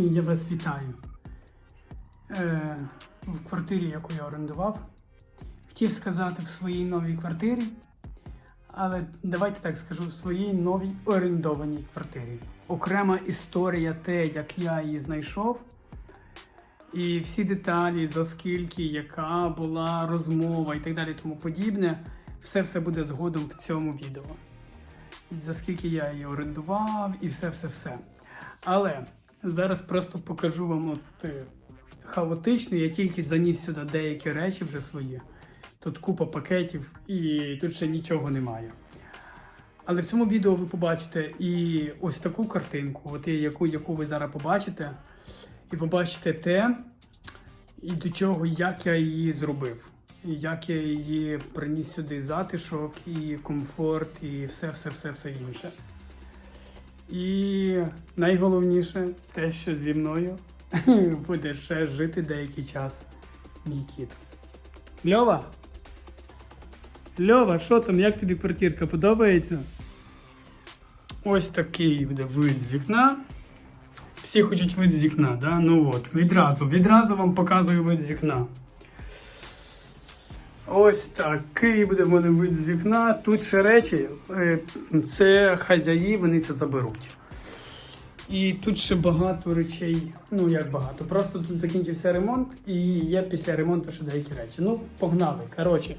І я вас вітаю. Е, в квартирі, яку я орендував. Хотів сказати в своїй новій квартирі, але давайте так скажу, в своїй новій орендованій квартирі. Окрема історія, те, як я її знайшов, і всі деталі, за скільки, яка була розмова і так далі, тому подібне, все все буде згодом в цьому відео. За скільки я її орендував і все-все-все. Але зараз просто покажу вам от е, хаотично, я тільки заніс сюди деякі речі вже свої. Тут купа пакетів і тут ще нічого немає. Але в цьому відео ви побачите і ось таку картинку, от яку, яку ви зараз побачите, і побачите те, і до чого, як я її зробив. Як я її приніс сюди затишок, і комфорт, і все, все, все, все інше. І найголовніше те, що зі мною буде ще жити деякий час мій кіт. Льова? Льова, що там, як тобі квартирка подобається? Ось такий буде вид з вікна. Всі хочуть вид з вікна, да? Ну от, відразу, відразу вам показую вид з вікна. Ось такий буде в мене вид з вікна. Тут ще речі, е, це хазяї, вони це заберуть. І тут ще багато речей. Ну як багато. Просто тут закінчився ремонт і є після ремонту ще деякі речі. Ну, погнали. Коротше,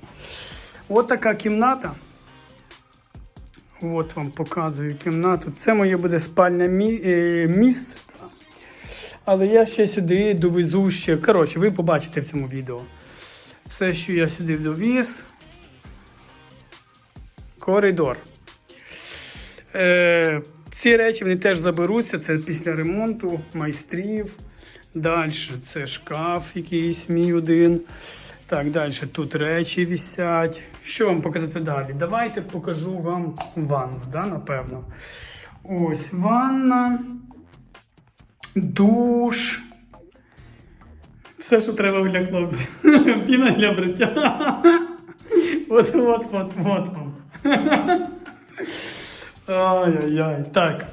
от така кімната. От вам показую кімнату. Це моє буде спальне мі... е, місце. Але я ще сюди довезу ще. Коротше, ви побачите в цьому відео. Все, що я сюди довіз. Коридор. Е, ці речі вони теж заберуться. Це після ремонту майстрів. Далі це шкаф якийсь мій один. Так, далі тут речі висять. Що вам показати далі? Давайте покажу вам ванну, да, напевно. Ось ванна, душ. Все, що треба для хлопців. Піна для бриття. От, от, от, от. Ай-яй-яй. Так.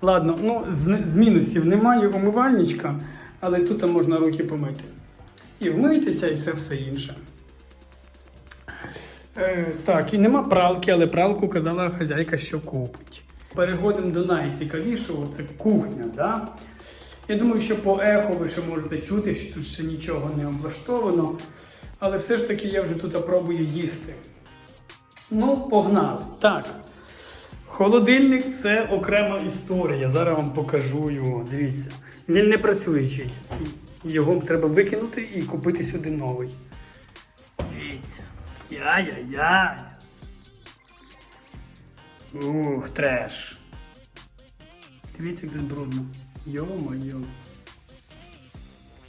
Ладно, ну з, з мінусів немає умивальничка, але тут можна руки помити. І вмитися, і все все інше. Е, так, і нема пралки, але пралку казала хазяйка, що купить. Переходимо до найцікавішого, це кухня. Да? Я думаю, що по ехо ви ще можете чути, що тут ще нічого не облаштовано. Але все ж таки я вже тут пробую їсти. Ну, погнали. Так. Холодильник це окрема історія. Зараз вам покажу його. Дивіться. Він не працюючий. Його треба викинути і купити сюди новий. Дивіться. Яй-яй-яй. Ух, треш. Дивіться, як тут брудно. Йо-моє.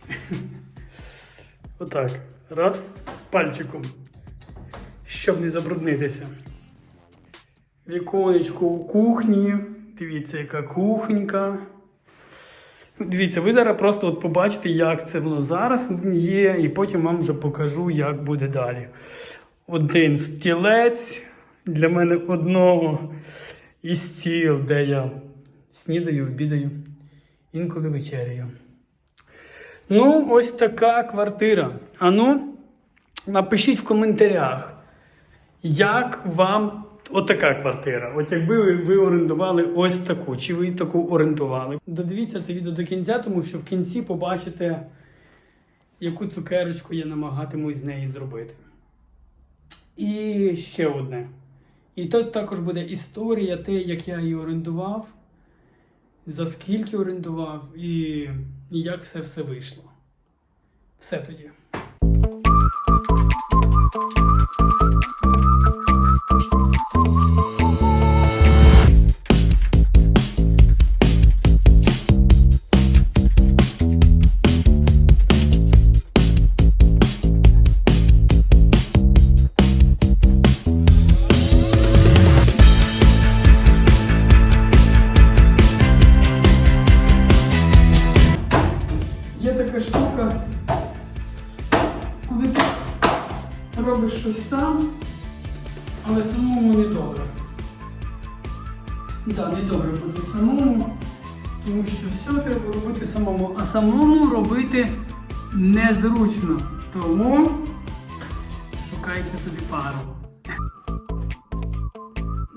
Отак. Раз пальчиком. Щоб не забруднитися. Віконечко у кухні. Дивіться, яка кухонька. Дивіться, ви зараз просто от побачите, як це воно зараз є, і потім вам вже покажу, як буде далі. Один стілець для мене одного і стіл, де я снідаю, обідаю, інколи вечеряю. Ну, ось така квартира. Ану, напишіть в коментарях, як вам отака квартира. От якби ви, ви орендували ось таку, чи ви таку орендували. Додивіться це відео до кінця, тому що в кінці побачите, яку цукерочку я намагатимусь з неї зробити. І ще одне. І тут також буде історія, те, як я її орендував, за скільки орендував, і, як все все вийшло. Все тоді. Є добре бути самому. Тому що все треба робити самому, а самому робити незручно. Тому шукайте собі пару.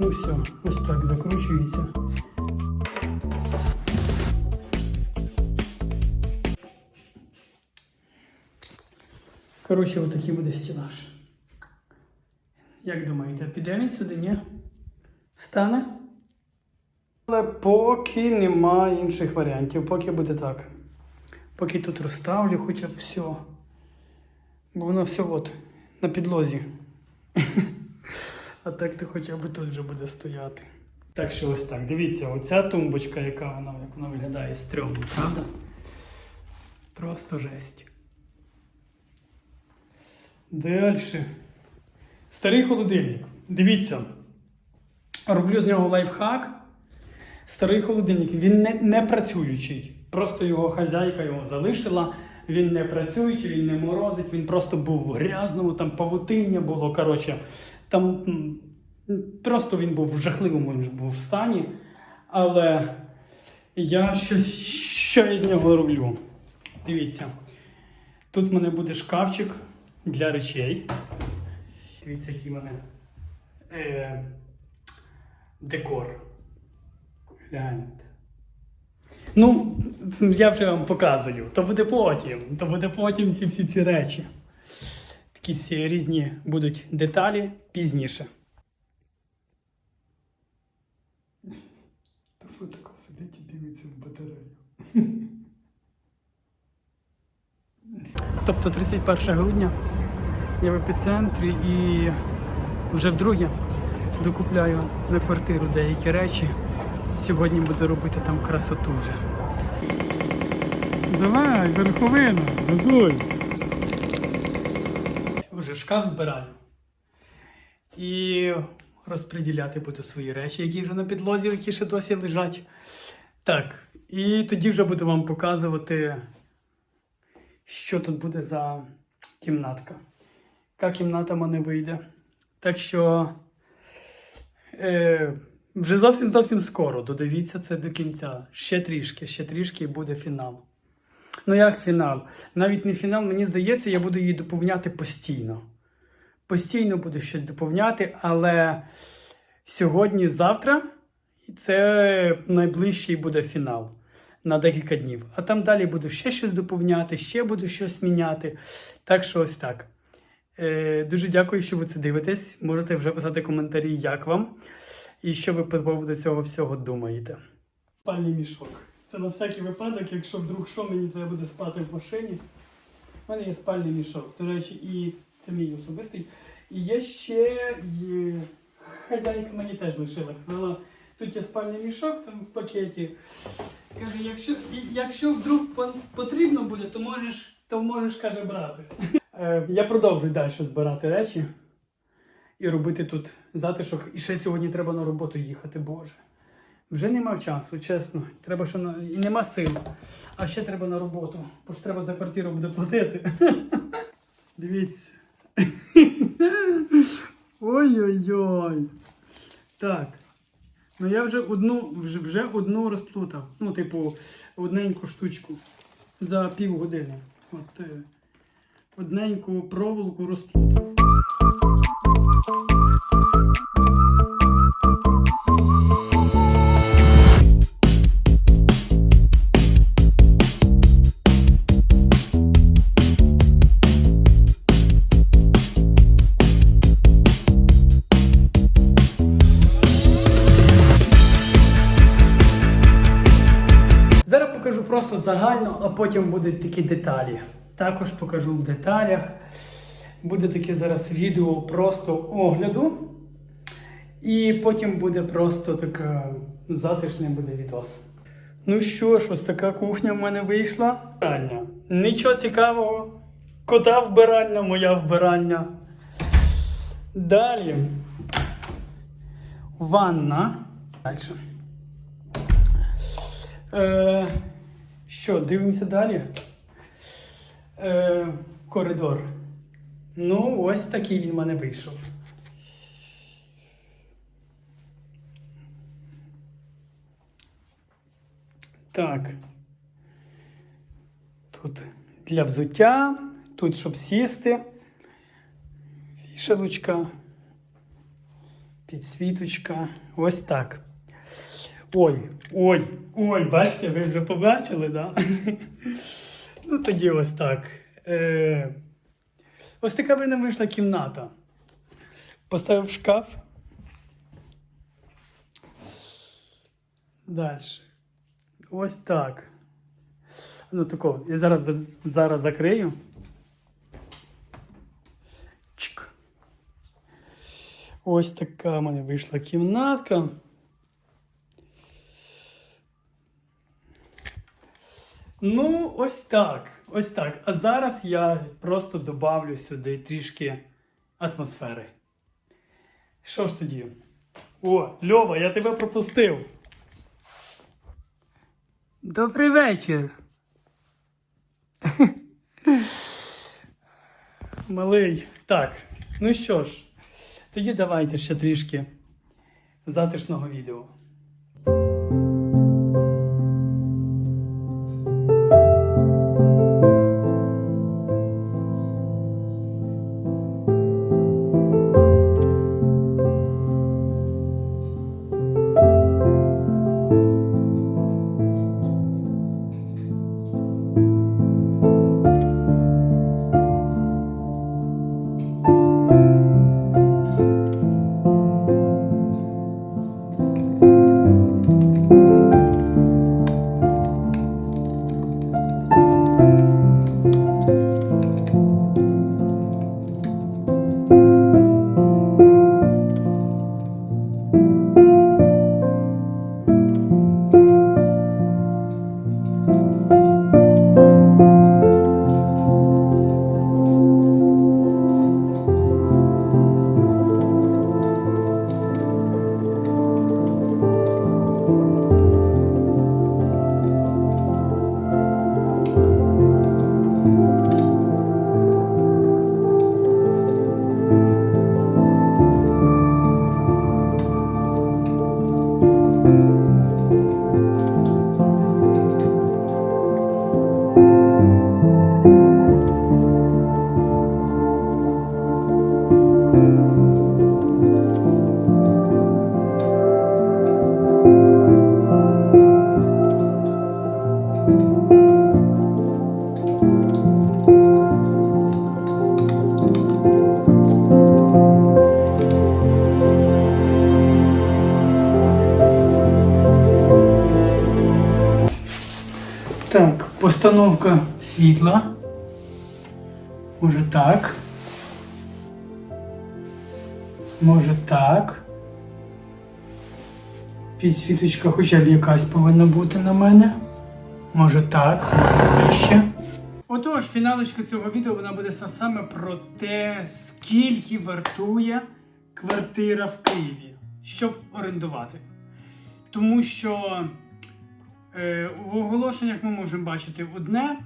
Ну все, ось так закручується. Коротше, отакий буде стілаж. Як думаєте, піде він сюди, ні? Встане? Але поки нема інших варіантів, поки буде так. Поки тут розставлю хоча б все. Бо воно все от на підлозі. А так то хоча б тут вже буде стояти. Так що ось так. Дивіться, оця тумбочка, яка вона, як вона виглядає стрьомно, правда? Просто жесть. Далі. Старий холодильник. Дивіться. Роблю з нього лайфхак. Старий холодильник, він не, не працюючий. Просто його хазяйка його залишила. Він не працюючий, він не морозить, він просто був в грязному, там павутиння було. Коротше, там просто він був в жахливому він був стані. Але я щось що я з нього роблю. Дивіться, тут в мене буде шкафчик для речей. Дивіться, який в мене е, декор. Гляньте. Ну, я вже вам показую. То буде потім. То буде потім всі всі ці речі. Такі різні будуть деталі пізніше. Та фотоко сидить і дивиться в батарею. Тобто 31 грудня я в епіцентрі і вже вдруге докупляю на квартиру деякі речі. Сьогодні буду робити там красоту вже. Давай, верховина, газуй. Вже шкаф збираю. І розподіляти буду свої речі, які вже на підлозі, які ще досі лежать. Так, і тоді вже буду вам показувати, що тут буде за кімнатка. Яка кімната в мене вийде. Так що. Е, вже зовсім зовсім скоро. Додивіться це до кінця. Ще трішки, ще трішки і буде фінал. Ну як фінал? Навіть не фінал, мені здається, я буду її доповняти постійно. Постійно буду щось доповняти, але сьогодні, завтра це найближчий буде фінал на декілька днів. А там далі буду ще щось доповняти, ще буду щось міняти. Так що ось так. Е, дуже дякую, що ви це дивитесь. Можете вже писати коментарі, як вам. І що ви по поводу цього всього думаєте? Спальний мішок. Це на всякий випадок, якщо вдруг що мені треба буде спати в машині. У мене є спальний мішок. До речі, і це мій особистий. І є ще і хазяйка мені теж лишила. Казала, тут є спальний мішок там в пакеті. Каже, якщо, якщо вдруг потрібно буде, то можеш, то можеш каже, брати. Е, Я продовжую далі збирати речі і робити тут затишок. І ще сьогодні треба на роботу їхати, Боже. Вже нема часу, чесно. Треба ще на... нема сил. А ще треба на роботу, бо ж треба за квартиру буде платити. Дивіться. Ой-ой-ой. Так. Ну я вже одну, вже, вже одну розплутав. Ну, типу, одненьку штучку за півгодини. От, е, одненьку проволоку розплутав. Зараз покажу просто загально, а потім будуть такі деталі. Також покажу в деталях. Буде таке зараз відео просто огляду. І потім буде просто така затишний буде відос. Ну що ж, ось така кухня в мене вийшла. Вбиральня. Нічого цікавого. Кота вбиральня, моя вбиральня. Далі. Ванна. Далі. Е, що, дивимося далі? Е, коридор. Ну, ось такий він в мене вийшов. Так. Тут для взуття, тут щоб сісти. Вішалочка, підсвіточка. Ось так. Ой, ой, ой, бачите, ви вже побачили? Да? ну тоді ось так. Е, ось така в мене вийшла кімната. Поставив шкаф. Далі. Ось так. Ну тако, я зараз, зараз закрию. Чик. Ось така в мене вийшла кімнатка. Ну, ось так. Ось так. А зараз я просто добавлю сюди трішки атмосфери. Що ж тоді? О, Льова, я тебе пропустив. Добрий вечір. Малий. Так, ну що ж, тоді давайте ще трішки затишного відео. Так, постановка світла. Може так. Може так. Підсвіточка хоча б якась повинна бути на мене. Може так, ще. Отож, фіналочка цього відео вона буде саме про те, скільки вартує квартира в Києві, щоб орендувати. Тому що В оголошеннях ми можемо бачити одне,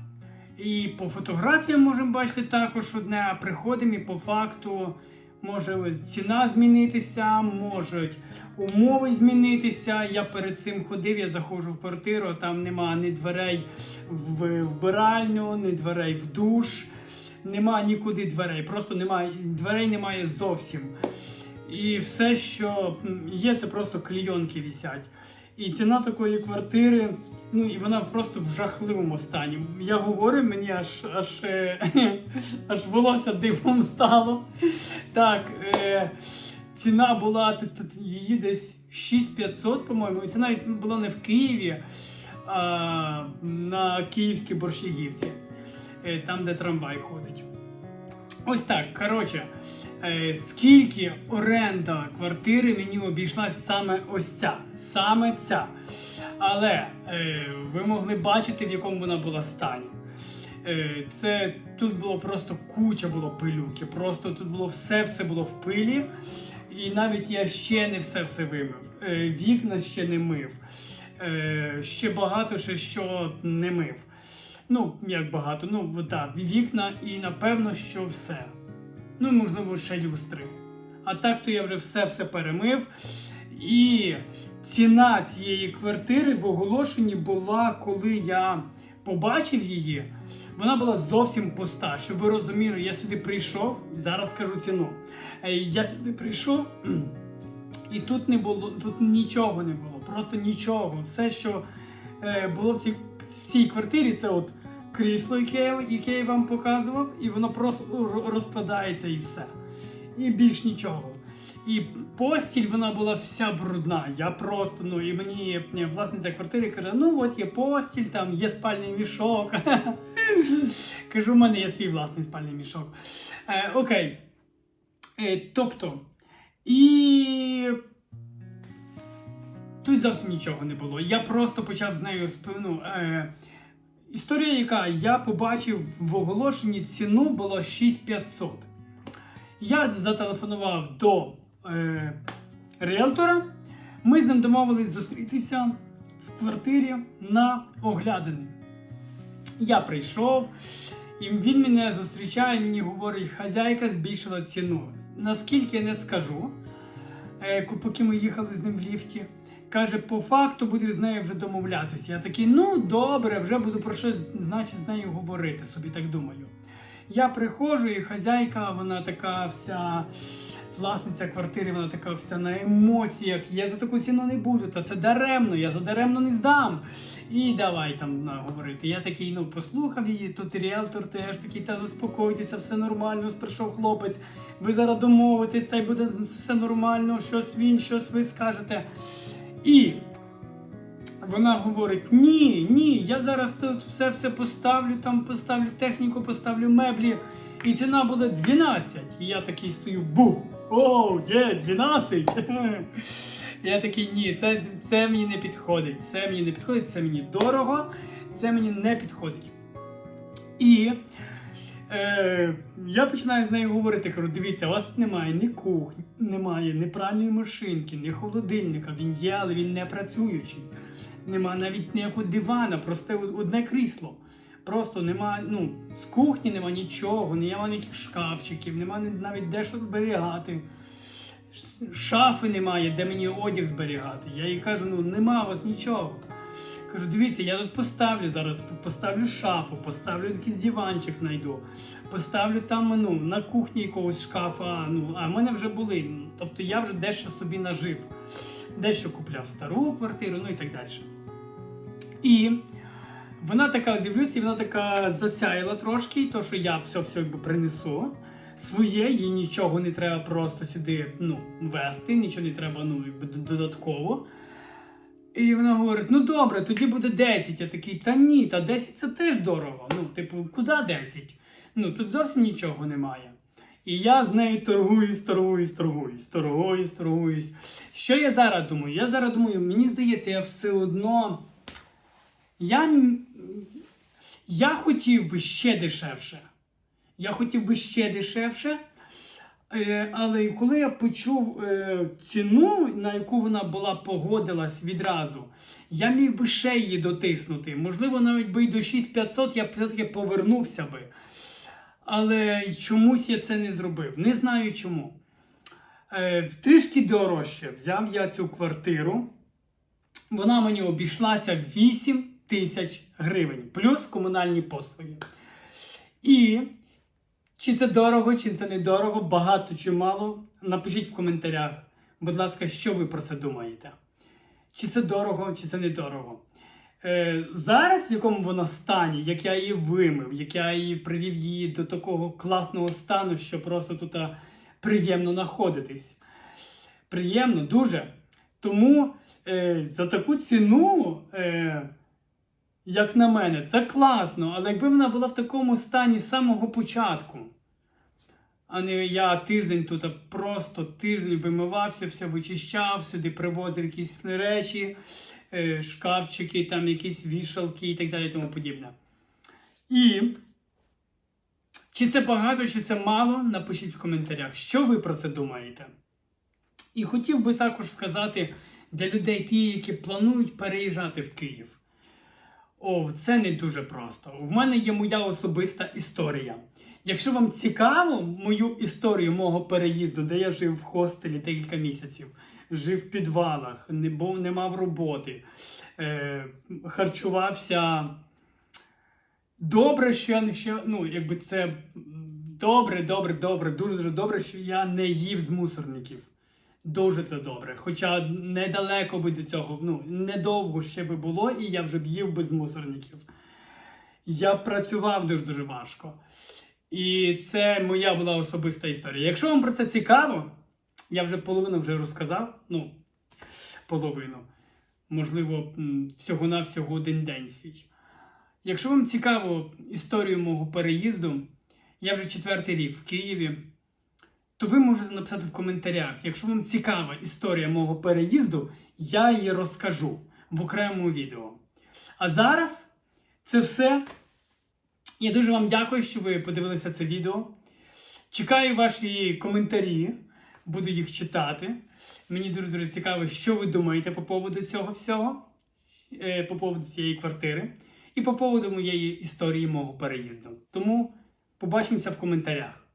і по фотографіям можемо бачити також одне, а приходимо і по факту може ціна змінитися, можуть умови змінитися. Я перед цим ходив, я заходжу в квартиру, там нема ні дверей в вбиральню, ні дверей в душ, нема нікуди дверей. Просто немає дверей немає зовсім. І все, що є, це просто клійонки вісять. І ціна такої квартири, ну і вона просто в жахливому стані. Я говорю, мені аж аж, е, аж волосся дивом стало. Так, е, ціна була її десь 6500, по-моєму. І це навіть була не в Києві, а на Київській Борщагівці, е, там, де трамвай ходить. Ось так, коротше, скільки оренда квартири мені обійшлась саме ось ця, саме ця. Але е, ви могли бачити, в якому вона була стані. Е, це тут було просто куча було пилюки, просто тут було все, все було в пилі. І навіть я ще не все все вимив. Е, вікна ще не мив. Е, ще багато ще що не мив. Ну, як багато, ну так, вікна і напевно, що все. Ну, і, можливо, ще люстри. А так то я вже все-все перемив. І ціна цієї квартири в оголошенні була, коли я побачив її. Вона була зовсім пуста. Щоб ви розуміли, я сюди прийшов, зараз скажу ціну. Е, Я сюди прийшов, і тут не було, тут нічого не було, просто нічого. Все, що е, було в цій, в цій квартирі, це от крісло, яке, яке я вам показував, і воно просто розкладається і все. І більш нічого. І постіль вона була вся брудна. Я просто, ну і мені власниця квартири каже: ну от є постіль, там є спальний мішок. Кажу, у мене є свій власний спальний мішок. Е, окей. Е, тобто, і тут зовсім нічого не було. Я просто почав з нею сп- ну, е, Історія, яка я побачив в оголошенні ціну було 6500. Я зателефонував до е, риелтора. Ми з ним домовились зустрітися в квартирі на оглядини. Я прийшов, і він мене зустрічає, мені говорить, хазяйка збільшила ціну. Наскільки я не скажу, е, поки ми їхали з ним в ліфті. Каже, по факту будеш з нею вже домовлятися. Я такий, ну добре, вже буду про щось, значить, з нею говорити, собі так думаю. Я приходжу, і хазяйка, вона така вся власниця квартири, вона така вся на емоціях. Я за таку ціну не буду, та це даремно, я за даремно не здам. І давай там на, говорити. Я такий, ну послухав її, тут ріелтор теж такий, та заспокойтеся, все нормально. Прийшов хлопець, ви зараз домовитесь, та й буде все нормально, щось він, щось ви скажете. І вона говорить: ні, ні, я зараз все все поставлю, там поставлю техніку, поставлю меблі, і ціна буде 12. І я такий стою, бу! О, є, 12! Я такий, ні, це, це мені не підходить. Це мені не підходить, це мені дорого, це мені не підходить. І е, я починаю з нею говорити, кажу, дивіться, у вас немає ні кухні, немає ні пральної машинки, ні холодильника. Він є, але він не працюючий. Нема навіть ніякого дивана, просто одне крісло. Просто нема, ну, з кухні нема нічого, нема ніяких шкафчиків, нема навіть де що зберігати. Шафи немає, де мені одяг зберігати. Я їй кажу, ну нема у вас нічого. Кажу, дивіться, я тут поставлю зараз, поставлю шафу, поставлю якийсь диванчик знайду, поставлю там ну, на кухні якогось шкафа. Ну, а в мене вже були. Тобто я вже дещо собі нажив, дещо купляв стару квартиру, ну і так далі. І вона така, дивлюсь, і вона така засяяла трошки, то що я все все якби принесу. Своє, їй нічого не треба просто сюди ну, вести, нічого не треба ну, додатково. І вона говорить: ну добре, тоді буде 10. Я такий, та ні, та 10 це теж дорого. Ну, типу, куди 10? Ну, тут зовсім нічого немає. І я з нею торгуюсь, торгуюсь, торгуюсь, торгуюсь, торгуюсь. Що я зараз думаю? Я зараз думаю, мені здається, я все одно. Я, я хотів би ще дешевше. Я хотів би ще дешевше. Е, але коли я почув е, ціну, на яку вона була погодилась відразу, я міг би ще її дотиснути. Можливо, навіть би і до 6500 я все-таки повернувся би. Але чомусь я це не зробив. Не знаю чому. Е, трішки дорожче взяв я цю квартиру. Вона мені обійшлася 8 тисяч гривень, плюс комунальні послуги. І чи це дорого, чи це недорого, багато чи мало, напишіть в коментарях. Будь ласка, що ви про це думаєте? Чи це дорого, чи це недорого? Е, зараз, в якому вона стані, як я її вимив, як я її привів її до такого класного стану, що просто тут приємно знаходитись. Приємно, дуже. Тому е, за таку ціну, е, як на мене, це класно. Але якби вона була в такому стані з самого початку, а не я тиждень тут просто тиждень вимивався, все вичищав, сюди привозив якісь речі, е, шкафчики, там якісь вішалки і так далі, тому подібне. І чи це багато, чи це мало, напишіть в коментарях, що ви про це думаєте. І хотів би також сказати для людей, ті, які планують переїжджати в Київ. О, це не дуже просто. В мене є моя особиста історія. Якщо вам цікаво мою історію мого переїзду, де я жив в хостелі декілька місяців, жив в підвалах, не, був, не мав роботи, е, харчувався. Добре, що я не ще, ну, якби це добре, добре, добре, дуже дуже добре, що я не їв з мусорників. Дуже це добре. Хоча недалеко би до цього, ну, недовго ще би було, і я вже б їв без мусорників. Я працював дуже дуже важко. І це моя була особиста історія. Якщо вам про це цікаво, я вже половину вже розказав. Ну, половину. Можливо, всього-навсього один день свій. Якщо вам цікаво історію мого переїзду, я вже четвертий рік в Києві, то ви можете написати в коментарях. Якщо вам цікава історія мого переїзду, я її розкажу в окремому відео. А зараз це все. Я дуже вам дякую, що ви подивилися це відео. Чекаю ваші коментарі, буду їх читати. Мені дуже дуже цікаво, що ви думаєте по поводу цього всього, е, по поводу цієї квартири і по поводу моєї історії мого переїзду. Тому побачимося в коментарях.